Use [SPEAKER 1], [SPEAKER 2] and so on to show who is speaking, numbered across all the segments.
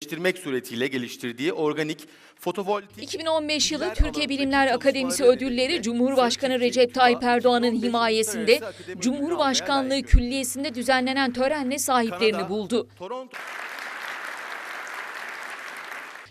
[SPEAKER 1] geliştirmek suretiyle geliştirdiği organik fotovoltaik
[SPEAKER 2] 2015 yılı Türkiye Bilimler Akademisi ödülleri Cumhurbaşkanı Recep Tayyip Erdoğan'ın
[SPEAKER 1] 2015
[SPEAKER 2] himayesinde Cumhurbaşkanlığı. Külliyesi'nde düzenlenen törenle sahiplerini buldu.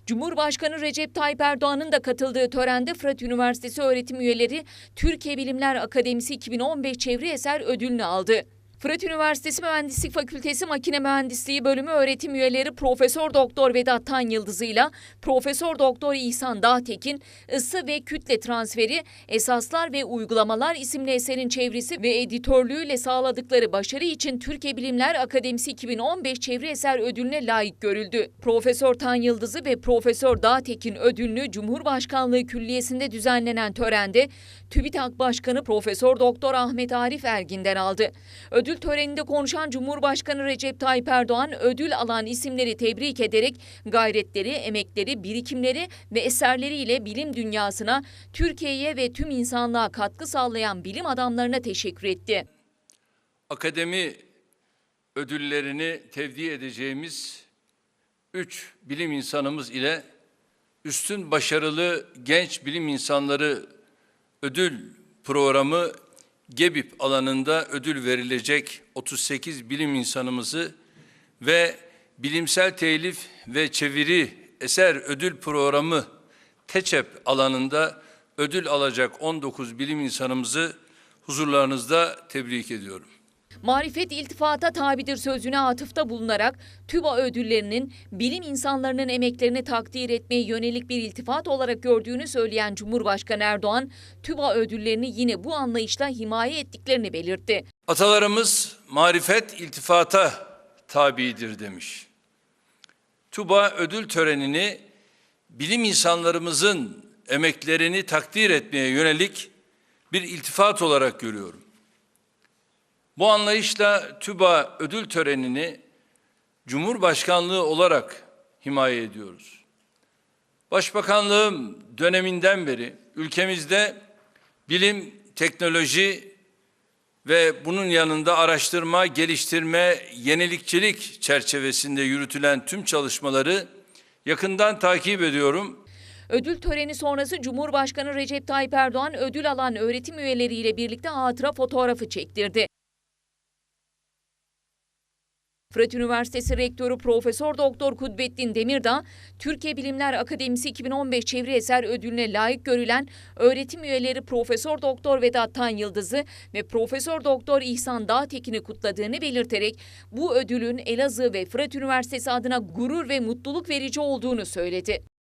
[SPEAKER 2] Cumhurbaşkanı Recep Tayyip Erdoğan'ın da katıldığı törende Fırat Üniversitesi öğretim üyeleri Türkiye Bilimler Akademisi 2015 Çevre Eser ödülünü aldı. Fırat Üniversitesi Mühendislik Fakültesi Makine Mühendisliği Bölümü öğretim üyeleri Profesör Doktor Vedat Tan Yıldızı ile Profesör Doktor İhsan Dağtekin, ısı ve kütle transferi, esaslar ve uygulamalar isimli eserin çevresi ve editörlüğüyle sağladıkları başarı için Türkiye Bilimler Akademisi 2015 Çevre Eser Ödülüne layık görüldü. Profesör Tan Yıldızı ve Profesör Dağtekin ödülünü Cumhurbaşkanlığı Külliyesi'nde düzenlenen törende TÜBİTAK Başkanı Profesör Doktor Ahmet Arif Ergin'den aldı. Ödül töreninde konuşan Cumhurbaşkanı Recep Tayyip Erdoğan ödül alan isimleri tebrik ederek gayretleri, emekleri, birikimleri ve eserleriyle bilim dünyasına, Türkiye'ye ve tüm insanlığa katkı sağlayan bilim adamlarına teşekkür etti.
[SPEAKER 3] akademi ödüllerini tevdi edeceğimiz üç bilim insanımız ile üstün başarılı genç bilim insanları ödül programı GEBİP alanında ödül verilecek 38 bilim insanımızı ve bilimsel telif ve çeviri eser ödül programı TEÇEP alanında ödül alacak 19 bilim insanımızı huzurlarınızda tebrik ediyorum.
[SPEAKER 2] Marifet iltifata tabidir sözüne atıfta bulunarak TÜBA ödüllerinin bilim insanlarının emeklerini takdir etmeye yönelik bir iltifat olarak gördüğünü söyleyen Cumhurbaşkanı Erdoğan, TÜBA ödüllerini yine bu anlayışla himaye ettiklerini belirtti.
[SPEAKER 3] Atalarımız marifet iltifata tabidir demiş. TUBA ödül törenini bilim insanlarımızın emeklerini takdir etmeye yönelik bir iltifat olarak görüyorum. Bu anlayışla TÜBA ödül törenini Cumhurbaşkanlığı olarak himaye ediyoruz. Başbakanlığım döneminden beri ülkemizde bilim, teknoloji ve bunun yanında araştırma, geliştirme, yenilikçilik çerçevesinde yürütülen tüm çalışmaları yakından takip ediyorum.
[SPEAKER 2] Ödül töreni sonrası Cumhurbaşkanı Recep Tayyip Erdoğan ödül alan öğretim üyeleriyle birlikte hatıra fotoğrafı çektirdi. Fırat Üniversitesi Rektörü Profesör Doktor Kudbettin Demirdağ, Türkiye Bilimler Akademisi 2015 Çevre Eser Ödülüne layık görülen öğretim üyeleri Profesör Doktor Vedat Tan Yıldızı ve Profesör Doktor İhsan Dağtekin'i kutladığını belirterek bu ödülün Elazığ ve Fırat Üniversitesi adına gurur ve mutluluk verici olduğunu söyledi.